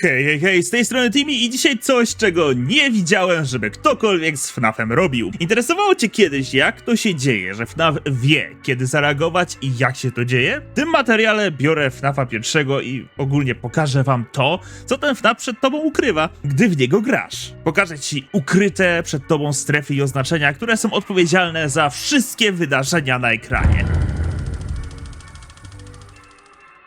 Hej, hej, hej, z tej strony Timmy i dzisiaj coś, czego nie widziałem, żeby ktokolwiek z FNAFem robił. Interesowało cię kiedyś, jak to się dzieje, że FNAF wie, kiedy zareagować i jak się to dzieje? W tym materiale biorę FNAFa pierwszego i ogólnie pokażę wam to, co ten FNAF przed tobą ukrywa, gdy w niego grasz. Pokażę ci ukryte przed tobą strefy i oznaczenia, które są odpowiedzialne za wszystkie wydarzenia na ekranie.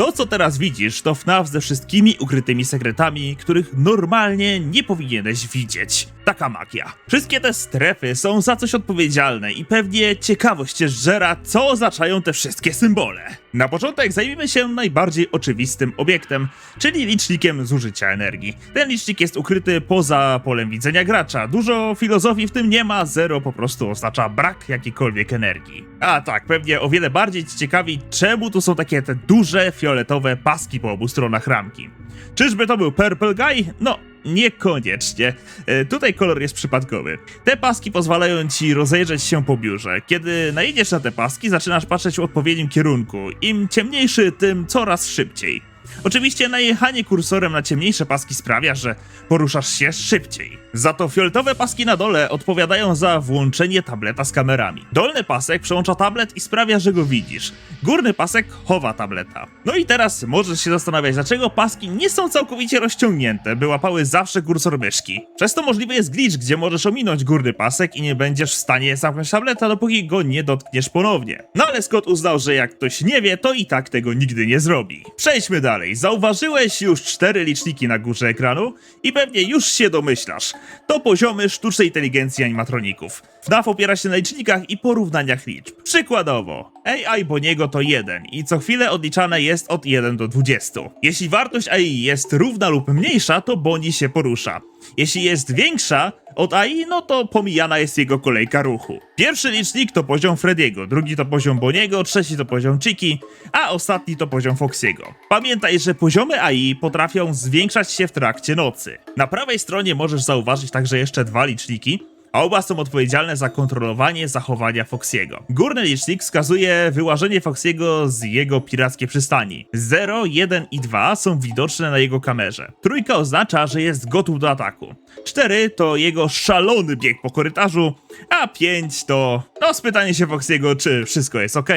To, co teraz widzisz, to FNAF ze wszystkimi ukrytymi sekretami, których normalnie nie powinieneś widzieć. Taka magia. Wszystkie te strefy są za coś odpowiedzialne i pewnie ciekawość cię żera, co oznaczają te wszystkie symbole. Na początek zajmijmy się najbardziej oczywistym obiektem, czyli licznikiem zużycia energii. Ten licznik jest ukryty poza polem widzenia gracza. Dużo filozofii w tym nie ma, zero po prostu oznacza brak jakiejkolwiek energii. A tak, pewnie o wiele bardziej ciekawi, czemu tu są takie te duże fioletowe paski po obu stronach ramki. Czyżby to był Purple Guy? No, niekoniecznie. E, tutaj kolor jest przypadkowy. Te paski pozwalają ci rozejrzeć się po biurze. Kiedy najedziesz na te paski, zaczynasz patrzeć w odpowiednim kierunku. Im ciemniejszy, tym coraz szybciej. Oczywiście najechanie kursorem na ciemniejsze paski sprawia, że poruszasz się szybciej. Za to fioletowe paski na dole odpowiadają za włączenie tableta z kamerami. Dolny pasek przełącza tablet i sprawia, że go widzisz. Górny pasek chowa tableta. No i teraz możesz się zastanawiać, dlaczego paski nie są całkowicie rozciągnięte, by łapały zawsze kursor myszki. Przez to możliwy jest glitch, gdzie możesz ominąć górny pasek i nie będziesz w stanie zamknąć tableta, dopóki go nie dotkniesz ponownie. No ale Scott uznał, że jak ktoś nie wie, to i tak tego nigdy nie zrobi. Przejdźmy dalej. Zauważyłeś już cztery liczniki na górze ekranu i pewnie już się domyślasz. To poziomy sztucznej inteligencji animatroników. FNAF opiera się na licznikach i porównaniach liczb. Przykładowo, AI Boniego to 1 i co chwilę odliczane jest od 1 do 20. Jeśli wartość AI jest równa lub mniejsza, to Boni się porusza. Jeśli jest większa od AI, no to pomijana jest jego kolejka ruchu. Pierwszy licznik to poziom Frediego, drugi to poziom Boniego, trzeci to poziom Chiki, a ostatni to poziom Foxiego. Pamiętaj, że poziomy AI potrafią zwiększać się w trakcie nocy. Na prawej stronie możesz zauważyć także jeszcze dwa liczniki, a oba są odpowiedzialne za kontrolowanie zachowania Foxiego. Górny licznik wskazuje wyłażenie Foxiego z jego pirackiej przystani. 0, 1 i 2 są widoczne na jego kamerze. Trójka oznacza, że jest gotów do ataku. 4 to jego szalony bieg po korytarzu, a 5 to no spytanie się Foxiego, czy wszystko jest ok,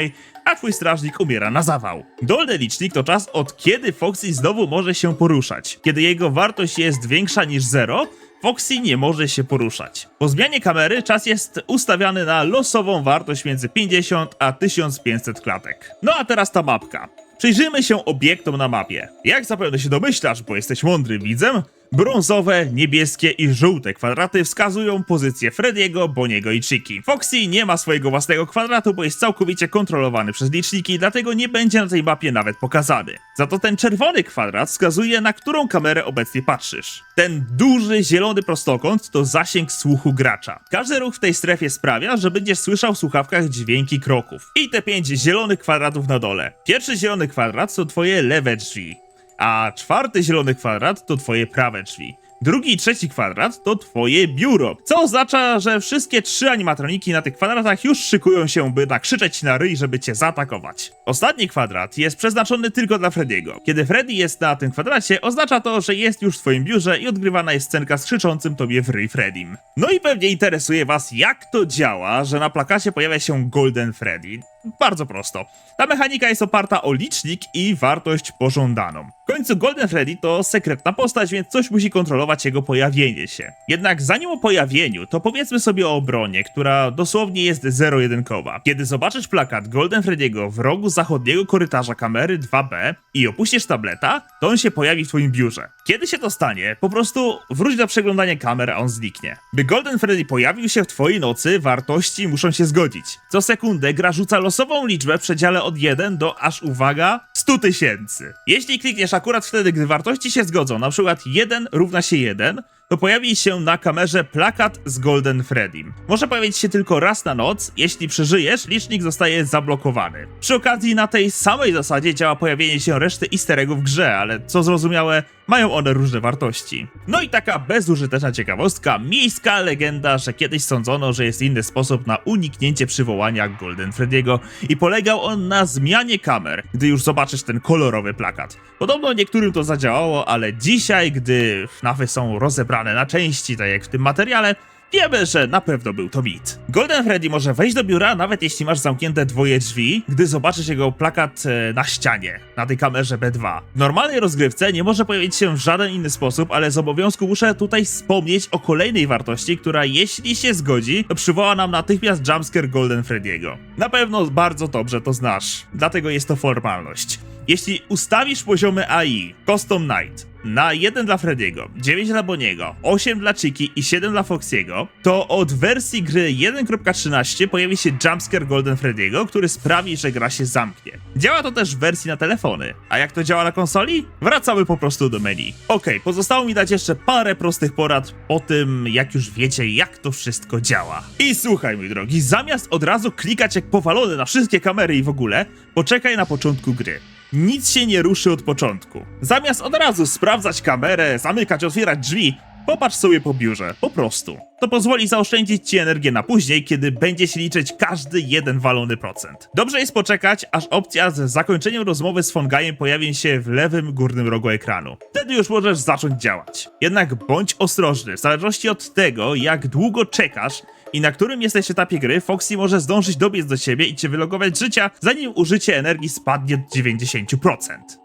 a twój strażnik umiera na zawał. Dolny licznik to czas od kiedy Foxy znowu może się poruszać. Kiedy jego wartość jest większa niż 0, Foxy nie może się poruszać. Po zmianie kamery czas jest ustawiany na losową wartość między 50 a 1500 klatek. No a teraz ta mapka. Przyjrzyjmy się obiektom na mapie. Jak zapewne się domyślasz, bo jesteś mądrym widzem, brązowe, niebieskie i żółte kwadraty wskazują pozycję Frediego, Boniego i Chiki. Foxy nie ma swojego własnego kwadratu, bo jest całkowicie kontrolowany przez liczniki, dlatego nie będzie na tej mapie nawet pokazany. Za to ten czerwony kwadrat wskazuje, na którą kamerę obecnie patrzysz. Ten duży, zielony prostokąt to zasięg słuchu gracza. Każdy ruch w tej strefie sprawia, że będziesz słyszał w słuchawkach dźwięki kroków. I te pięć zielonych kwadratów na dole. Pierwszy zielony kwadrat to twoje lewe drzwi, a czwarty zielony kwadrat to twoje prawe drzwi. Drugi i trzeci kwadrat to twoje biuro, co oznacza, że wszystkie trzy animatroniki na tych kwadratach już szykują się, by nakrzyczeć na ryj, żeby cię zaatakować. Ostatni kwadrat jest przeznaczony tylko dla Frediego. Kiedy Freddy jest na tym kwadracie, oznacza to, że jest już w twoim biurze i odgrywana jest scenka z krzyczącym tobie w ryj Freddym. No i pewnie interesuje was, jak to działa, że na plakacie pojawia się Golden Freddy. Bardzo prosto. Ta mechanika jest oparta o licznik i wartość pożądaną. W końcu Golden Freddy to sekretna postać, więc coś musi kontrolować jego pojawienie się. Jednak zanim o pojawieniu, to powiedzmy sobie o obronie, która dosłownie jest zero-jedynkowa. Kiedy zobaczysz plakat Golden Freddy'ego w rogu zachodniego korytarza kamery 2B i opuścisz tableta, to on się pojawi w twoim biurze. Kiedy się to stanie, po prostu wróć do przeglądania kamer, a on zniknie. By Golden Freddy pojawił się w twojej nocy, wartości muszą się zgodzić. Co sekundę gra rzuca losową liczbę w przedziale od 1 do aż uwaga 100 tysięcy. Jeśli klikniesz akurat wtedy, gdy wartości się zgodzą, na przykład 1 równa się 1, to pojawi się na kamerze plakat z Golden Freddym. Może pojawić się tylko raz na noc, jeśli przeżyjesz, licznik zostaje zablokowany. Przy okazji na tej samej zasadzie działa pojawienie się reszty easter w grze, ale co zrozumiałe, Mają one różne wartości. No i taka bezużyteczna ciekawostka, miejska legenda, że kiedyś sądzono, że jest inny sposób na uniknięcie przywołania Golden Freddy'ego i polegał on na zmianie kamer, gdy już zobaczysz ten kolorowy plakat. Podobno niektórym to zadziałało, ale dzisiaj, gdy FNAFy są rozebrane na części, tak jak w tym materiale, Wiemy, że na pewno był to mit. Golden Freddy może wejść do biura, nawet jeśli masz zamknięte dwoje drzwi, gdy zobaczysz jego plakat e, na ścianie, na tej kamerze B2. W normalnej rozgrywce nie może pojawić się w żaden inny sposób, ale z obowiązku muszę tutaj wspomnieć o kolejnej wartości, która jeśli się zgodzi, to przywoła nam natychmiast jumpscare Golden Freddy'ego. Na pewno bardzo dobrze to znasz, dlatego jest to formalność. Jeśli ustawisz poziomy AI Custom Night na 1 dla Freddy'ego, 9 dla Boniego, 8 dla Chiki i 7 dla Foxiego, to od wersji gry 1.13 pojawi się jumpscare Golden Freddy'ego, który sprawi, że gra się zamknie. Działa to też w wersji na telefony. A jak to działa na konsoli? Wracamy po prostu do menu. Okej, pozostało mi dać jeszcze parę prostych porad po tym, jak już wiecie, jak to wszystko działa. I słuchaj, mój drogi, zamiast od razu klikać jak powalony na wszystkie kamery i w ogóle, poczekaj na początku gry. Nic się nie ruszy od początku. Zamiast od razu sprawdzać kamerę, zamykać, otwierać drzwi, popatrz sobie po biurze, po prostu. To pozwoli zaoszczędzić ci energię na później, kiedy będzie się liczyć każdy jeden walony procent. Dobrze jest poczekać, aż opcja z zakończeniem rozmowy z Fongajem pojawi się w lewym górnym rogu ekranu. Wtedy już możesz zacząć działać. Jednak bądź ostrożny, w zależności od tego, jak długo czekasz, i na którym jesteś etapie gry, Foxy może zdążyć dobiec do ciebie i cię wylogować z życia, zanim użycie energii spadnie do 90%.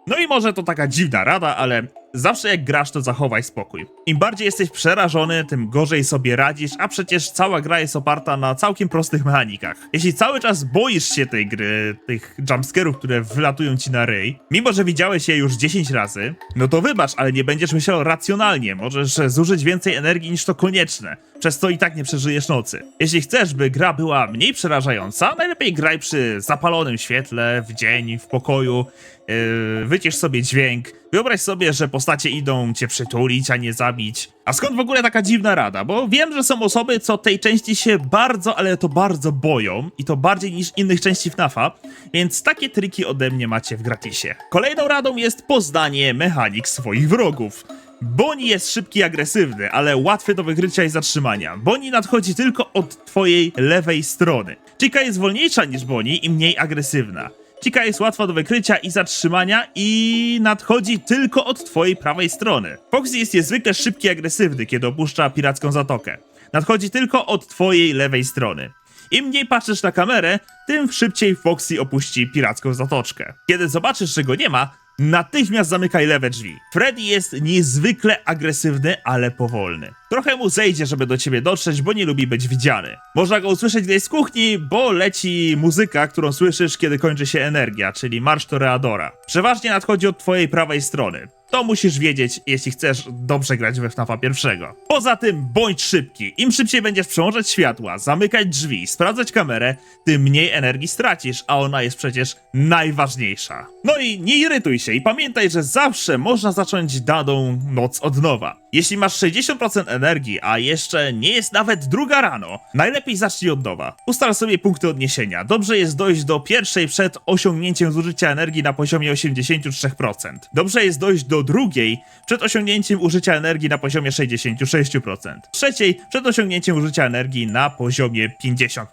No i może to taka dziwna rada, ale zawsze jak grasz, to zachowaj spokój. Im bardziej jesteś przerażony, tym gorzej sobie radzisz, a przecież cała gra jest oparta na całkiem prostych mechanikach. Jeśli cały czas boisz się tej gry, tych jumpscarów, które wlatują ci na ryj, mimo że widziałeś je już 10 razy, no to wybacz, ale nie będziesz myślał racjonalnie, możesz zużyć więcej energii niż to konieczne, przez to i tak nie przeżyjesz nocy. Jeśli chcesz, by gra była mniej przerażająca, najlepiej graj przy zapalonym świetle, w dzień, w pokoju, Yy, wycisz sobie dźwięk. Wyobraź sobie, że postacie idą cię przytulić, a nie zabić. A skąd w ogóle taka dziwna rada? Bo wiem, że są osoby, co tej części się bardzo, ale to bardzo boją i to bardziej niż innych części FNAFa, więc takie triki ode mnie macie w gratisie. Kolejną radą jest poznanie mechanik swoich wrogów. Boni jest szybki i agresywny, ale łatwy do wykrycia i zatrzymania. Boni nadchodzi tylko od twojej lewej strony. Chica jest wolniejsza niż Boni i mniej agresywna. Chica jest łatwa do wykrycia i zatrzymania i nadchodzi tylko od twojej prawej strony. Foxy jest niezwykle szybki i agresywny, kiedy opuszcza piracką zatokę. Nadchodzi tylko od twojej lewej strony. Im mniej patrzysz na kamerę, tym szybciej Foxy opuści piracką zatoczkę. Kiedy zobaczysz, że go nie ma, natychmiast zamykaj lewe drzwi. Freddy jest niezwykle agresywny, ale powolny. Trochę mu zejdzie, żeby do ciebie dotrzeć, bo nie lubi być widziany. Można go usłyszeć gdzieś z kuchni, bo leci muzyka, którą słyszysz, kiedy kończy się energia, czyli marsz Toreadora. Przeważnie nadchodzi od twojej prawej strony. To musisz wiedzieć, jeśli chcesz dobrze grać we FNAFa pierwszego. Poza tym, bądź szybki. Im szybciej będziesz przełączać światła, zamykać drzwi, sprawdzać kamerę, tym mniej energii stracisz, a ona jest przecież najważniejsza. No i nie irytuj się i pamiętaj, że zawsze można zacząć daną noc od nowa. Jeśli masz 60% energii, a jeszcze nie jest nawet druga rano, najlepiej zacznij od nowa. Ustal sobie punkty odniesienia. Dobrze jest dojść do pierwszej przed osiągnięciem zużycia energii na poziomie 83%. Dobrze jest dojść do drugiej przed osiągnięciem użycia energii na poziomie 66%. Trzeciej przed osiągnięciem użycia energii na poziomie 50%.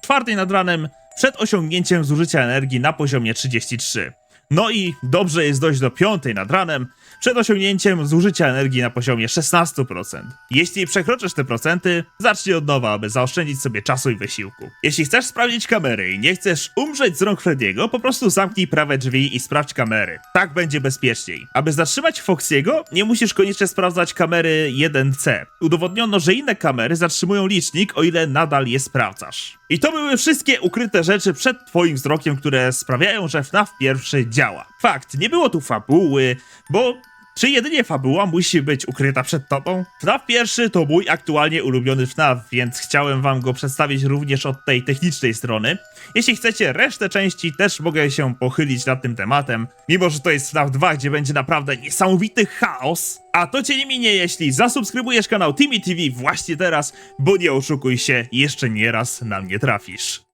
Czwartej nad ranem przed osiągnięciem zużycia energii na poziomie 33%. No i dobrze jest dojść do piątej nad ranem przed osiągnięciem zużycia energii na poziomie 16%. Jeśli przekroczysz te procenty, zacznij od nowa, aby zaoszczędzić sobie czasu i wysiłku. Jeśli chcesz sprawdzić kamery i nie chcesz umrzeć z rąk Frediego, po prostu zamknij prawe drzwi i sprawdź kamery. Tak będzie bezpieczniej. Aby zatrzymać Foxiego, nie musisz koniecznie sprawdzać kamery 1C. Udowodniono, że inne kamery zatrzymują licznik, o ile nadal je sprawdzasz. I to były wszystkie ukryte rzeczy przed twoim wzrokiem, które sprawiają, że FNAF pierwszy działa. Fakt, nie było tu fabuły, bo czy jedynie fabuła musi być ukryta przed tobą? FNAF pierwszy to mój aktualnie ulubiony FNAF, więc chciałem wam go przedstawić również od tej technicznej strony. Jeśli chcecie resztę części, też mogę się pochylić nad tym tematem, mimo że to jest FNAF 2, gdzie będzie naprawdę niesamowity chaos. A to cię nie minie, jeśli zasubskrybujesz kanał Timmy TV właśnie teraz, bo nie oszukuj się, jeszcze nie raz na mnie trafisz.